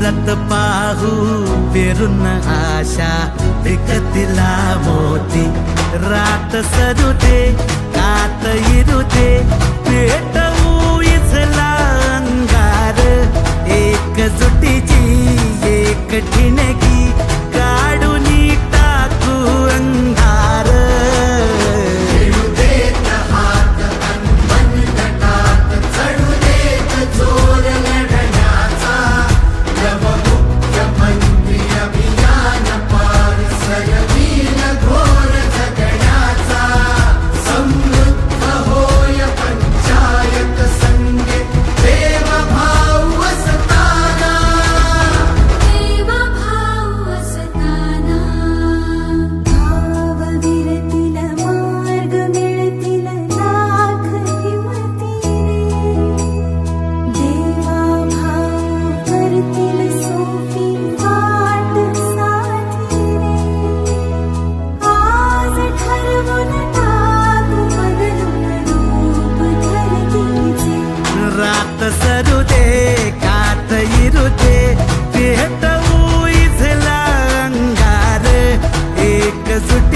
उरत पाहू पेरून आशा विकतीला मोती रात सरू दे कात इरू दे पेटवू que